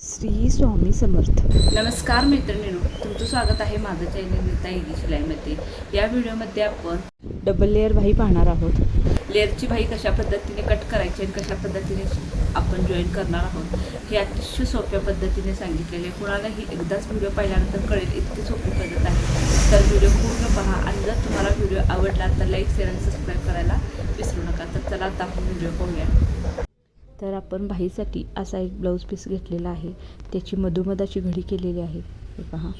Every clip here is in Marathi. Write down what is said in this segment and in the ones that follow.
श्री स्वामी समर्थ. नमस्कार मैत्रिणींनो तुमचं स्वागत आहे माझं चॅनल नीता इगी शिलाईमध्ये या व्हिडिओमध्ये आपण डबल लेअर भाई पाहणार आहोत. लेअरची भाई कशा पद्धतीने कट करायची आणि कशा पद्धतीने आपण जॉईन करणार आहोत हे अतिशय सोप्या पद्धतीने सांगितलेले. आहे. कुणालाही एकदाच व्हिडिओ पाहिल्यानंतर कळेल इतकी सोपी पद्धत आहे. तर व्हिडिओ पूर्ण पहा आणि जर तुम्हाला व्हिडिओ आवडला तर लाईक शेअर आणि सबस्क्राईब करायला विसरू नका. तर चला आता आपण व्हिडिओ पाहूया. तर आपण भाईसाठी असा एक ब्लाऊज पीस घेतलेला आहे. त्याची मधोमधाची घडी केलेली आहे. हे पहा.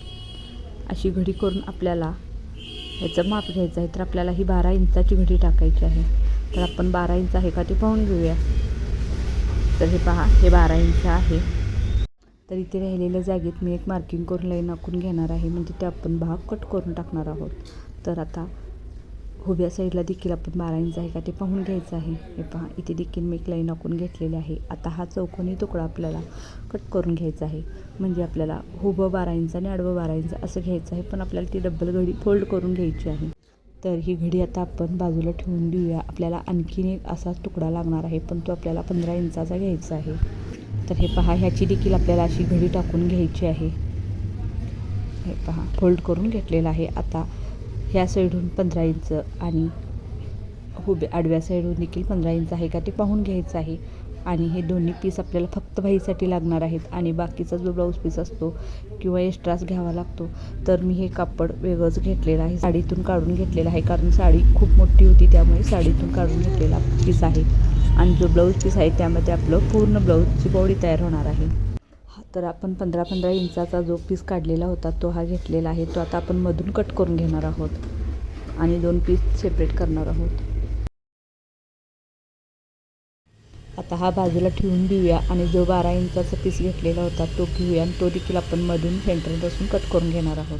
अशी घडी करून आपल्याला ह्याचं माप घ्यायचं आहे. तर आपल्याला ही बारा इंचाची घडी टाकायची आहे. तर आपण बारा इंच आहे का ते पाहून घेऊया. तर हे पहा हे बारा इंच आहे. तर इथे राहिलेल्या जागेत मी एक मार्किंग करून लाईन आखून घेणार आहे. म्हणजे ते आपण भाग कट करून टाकणार आहोत. तर आता उभ्या साईडला देखील आपण बारा इंच आहे का ते पाहून घ्यायचं आहे. हे पहा इथे देखील मी एक लाईन आखून घेतलेली आहे. आता हा चौकोनी तुकडा आपल्याला कट करून घ्यायचा आहे. म्हणजे आपल्याला उभं बारा इंच आणि आडवं बारा इंच असं घ्यायचं आहे पण आपल्याला ती डबल घडी फोल्ड करून घ्यायची आहे. तर ही घडी आता आपण बाजूला ठेवून देऊया. आपल्याला आणखीन एक असा तुकडा लागणार आहे पण तो आपल्याला पंधरा इंचाचा घ्यायचा आहे. तर हे पहा ह्याची देखील आपल्याला अशी घडी टाकून घ्यायची आहे. हे पहा फोल्ड करून घेतलेला आहे. आता ह्या साईडहून पंधरा इंच आणि उभे आडव्या साईडहून देखील पंधरा इंच आहे का ते पाहून घ्यायचं आहे. आणि हे दोन्ही पीस आपल्याला फक्त भाईसाठी लागणार आहेत आणि बाकीचा जो ब्लाऊज पीस असतो किंवा एक्स्ट्राच घ्यावा लागतो तर मी हे कापड वेगळंच घेतलेलं आहे. साडीतून काढून घेतलेलं आहे कारण साडी खूप मोठी होती त्यामुळे साडीतून काढून घेतलेला पीस आहे. आणि जो ब्लाऊज पीस आहे त्यामध्ये आपलं पूर्ण ब्लाऊजची बॉडी तयार होणार आहे. तर आपण पंधरा पंधरा इंचाचा जो पीस काढलेला होता तो हा घेतलेला आहे. तो आता आपण मधून कट करून घेणार आहोत. आणि दोन पीस सेपरेट करणार आहोत. आता हा बाजूला ठेवून घेऊया आणि जो बारा इंचाचा पीस घेतलेला होता तो घेऊया आणि तो देखील आपण मधून सेंटरपासून कट करून घेणार आहोत.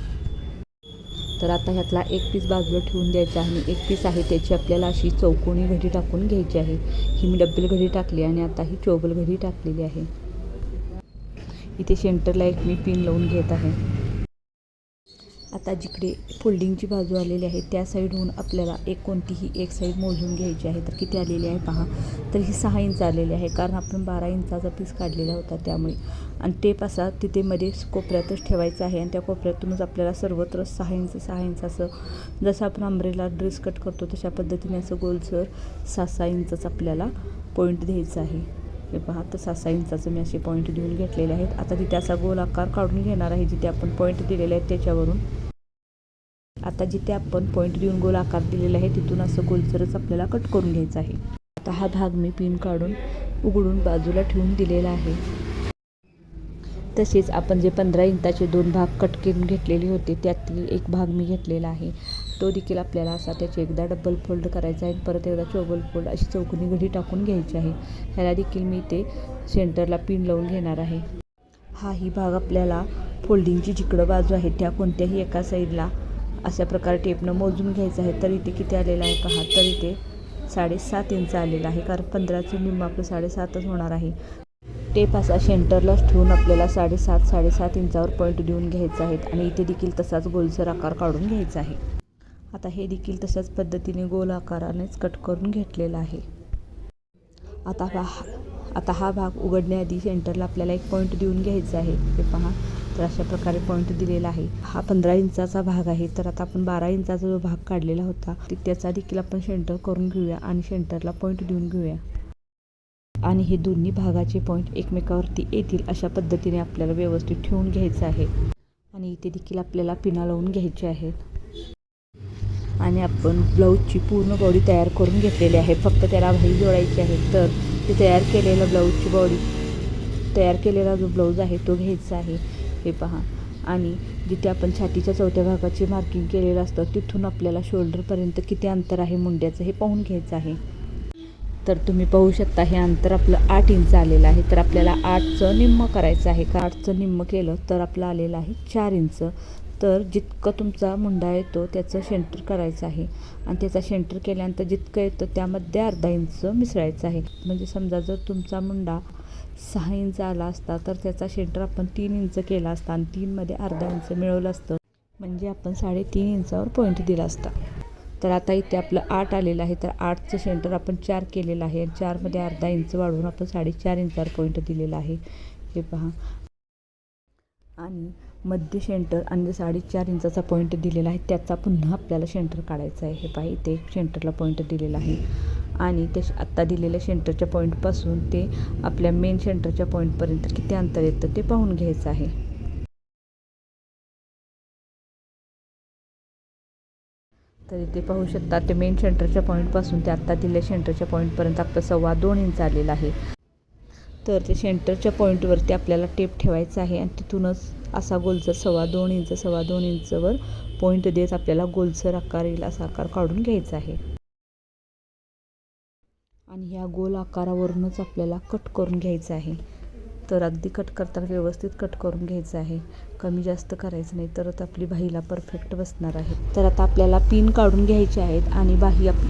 तर आता ह्यातला एक पीस बाजूला ठेवून द्यायचा आणि एक पीस आहे त्याची आपल्याला अशी चौकोनी घडी टाकून घ्यायची आहे. ही मी डब्बेल घडी टाकली आणि आता ही चौबल घडी टाकलेली आहे. इथे सेंटरला एक मी पिन लावून घेत आहे. आता जिकडे फोल्डिंगची बाजू आलेली आहे त्या साईडहून आपल्याला एक कोणतीही एक साईड मोजून घ्यायची आहे. तर किती आलेली आहे पहा. तर ही सहा इंच आलेली आहे कारण आपण बारा इंचाचा पीस काढलेला होता त्यामुळे. आणि टेप असा तिथे मध्ये कोपऱ्यातच ठेवायचा आहे आणि त्या कोपऱ्यातूनच आपल्याला सर्वत्र सहा इंच सहा इंच असं जसं आपण आंब्रेला ड्रेस कट करतो तशा पद्धतीने असं गोलसर सहा सहा इंचच आपल्याला पॉईंट द्यायचा आहे. हे पहा तर सहा सहा इंचाचं मी असे पॉईंट देऊन घेतलेले आहेत. आता तिथे असा गोल आकार काढून घेणार आहे जिथे आपण पॉईंट दिलेले आहेत त्याच्यावरून. आता जिथे आपण पॉईंट देऊन गोल आकार दिलेला आहे तिथून असं गोलसरच आपल्याला कट करून घ्यायचं आहे. आता हा भाग मी पिन काढून उघडून बाजूला ठेवून दिलेला आहे. तसेच आपण जे पंधरा इंचाचे दोन भाग कट करून घेतलेले होते त्यातील एक भाग मी घेतलेला आहे. तो देखील आपल्याला असा त्याचे एकदा डबल फोल्ड करायचा आहे परत एकदा चौबल फोल्ड अशी चौकोनी घडी टाकून घ्यायची आहे. ह्याला देखील मी ते सेंटरला पिन लावून घेणार आहे. हा ही भाग आपल्याला फोल्डिंगची जिकडं बाजू आहे त्या कोणत्याही एका साईडला अशा प्रकारे टेपनं मोजून घ्यायचं आहे. तर इथे किती आलेलं आहे पहा तर इथे साडेसात इंच आलेलं आहे कारण पंधराचं निम्म आपलं साडेसातच होणार आहे. टेप असा सेंटरलाच ठेवून आपल्याला साडेसात साडेसात इंचावर पॉईंट देऊन घ्यायचा आहे. आणि इथे देखील तसाच गोलसर आकार काढून घ्यायचा आहे. आता हे देखील तशाच पद्धतीने गोल आकारानेच कट करून घेतलेला आहे. आता हा आता हा भाग उघडण्याआधी सेंटरला आपल्याला एक पॉईंट देऊन घ्यायचा आहे. ते पहा तर अशा प्रकारे पॉईंट दिलेला आहे. हा पंधरा इंचाचा भाग आहे तर आता आपण बारा इंचाचा जो भाग काढलेला होता त्याचा देखील आपण सेंटर करून घेऊया आणि सेंटरला पॉईंट देऊन घेऊया. आणि हे दोन्ही भागाचे पॉईंट एकमेकावरती येतील अशा पद्धतीने आपल्याला व्यवस्थित ठेवून घ्यायचं आहे. आणि इथे देखील आपल्याला पिना लावून घ्यायचे आहेत. आणि आपण ब्लाऊजची पूर्ण बॉडी तयार करून घेतलेली आहे. फक्त त्याला भाई जोडायची आहे. तर ते तयार केलेलं ब्लाऊजची बॉडी तयार केलेला जो ब्लाऊज आहे तो घ्यायचा आहे. हे पहा. आणि जिथे आपण छातीच्या चौथ्या भागाची मार्किंग केलेलं असतं तिथून आपल्याला शोल्डरपर्यंत किती अंतर आहे मुंड्याचं हे पाहून घ्यायचं आहे. तर तुम्ही पाहू शकता हे अंतर आपलं आठ इंच आलेलं आहे. तर आपल्याला आठचं निम्म करायचं आहे. का आठचं निम्म केलं तर आपलं आलेलं आहे चार इंच तर जितकं तुमचा मुंडा येतो त्याचं शेंटर करायचं आहे. आणि त्याचा शेंटर केल्यानंतर जितकं येतं त्यामध्ये अर्धा इंच मिसळायचं आहे. म्हणजे समजा जर तुमचा मुंडा सहा इंच आला असता तर त्याचा शेंटर आपण तीन इंच केला असता आणि तीनमध्ये अर्धा इंच मिळवलं असतं. म्हणजे आपण साडेतीन इंचावर पॉईंट दिला असता. तर आता इथे आपलं आठ आलेलं आहे. तर आठचं सेंटर आपण चार केलेलं आहे. आणि चारमध्ये अर्धा इंच वाढवून आपण साडेचार इंचावर पॉईंट दिलेला आहे. हे पहा. आणि मध्य सेंटर आणि साडेचार इंचाचा पॉईंट दिलेला आहे त्याचा पुन्हा आपल्याला सेंटर काढायचा आहे. हे पाय इथे सेंटरला पॉईंट दिलेला आहे. आणि ते आत्ता दिलेल्या सेंटरच्या पॉईंटपासून ते आपल्या मेन सेंटरच्या पॉईंटपर्यंत किती अंतर येतं ते पाहून घ्यायचं आहे. तर इथे पाहू शकता ते मेन सेंटरच्या पॉईंटपासून ते आत्ता दिलेल्या सेंटरच्या पॉईंटपर्यंत आपलं सव्वा दोन इंच आलेलं आहे. तर ते सेंटरच्या पॉईंटवरती आपल्याला टेप ठेवायचा आहे आणि तिथूनच असा गोलसर सव्वा दोन इंच सव्वा दोन इंचवर पॉईंट देत आपल्याला गोलसर आकार येईल असा आकार काढून घ्यायचा आहे. आणि ह्या गोल आकारावरूनच आपल्याला कट करून घ्यायचं आहे. तर अगदी कट करताना व्यवस्थित कट करून घ्यायचं आहे. कमी जास्त करायचं नाही तरच आपली बाहीला परफेक्ट बसणार आहे. तर आता आपल्याला पिन काढून घ्यायचे आहेत आणि बाही आप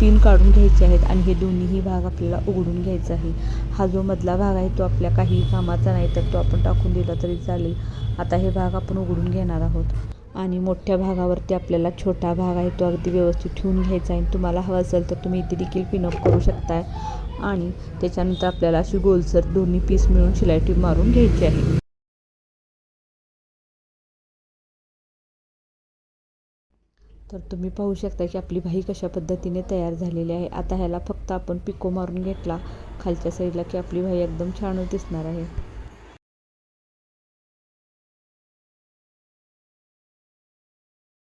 तीन काढून घ्यायचे आहेत आणि हे दोन्हीही भाग आपल्याला उघडून घ्यायचा आहे. हा जो मधला भाग आहे तो आपल्या काही कामाचा नाही तर तो आपण टाकून दिला तरी चालेल. आता हे भाग आपण उघडून घेणार आहोत. आणि मोठ्या भागावरती आपल्याला छोटा भाग आहे तो अगदी व्यवस्थित ठेवून घ्यायचा आहे. तुम्हाला हवा असेल तर तुम्ही इथे देखील पिनअप करू शकताय. आणि त्याच्यानंतर आपल्याला अशी गोलसर दोन्ही पीस मिळून शिलाई टीप मारून घ्यायची आहे. तर तुम्ही पाहू शकता की आपली भाई कशा पद्धतीने तयार झालेली आहे. आता ह्याला फक्त आपण पिको मारून घेतला. खालच्या साईडला की आपली भाई एकदम छान दिसणार आहे.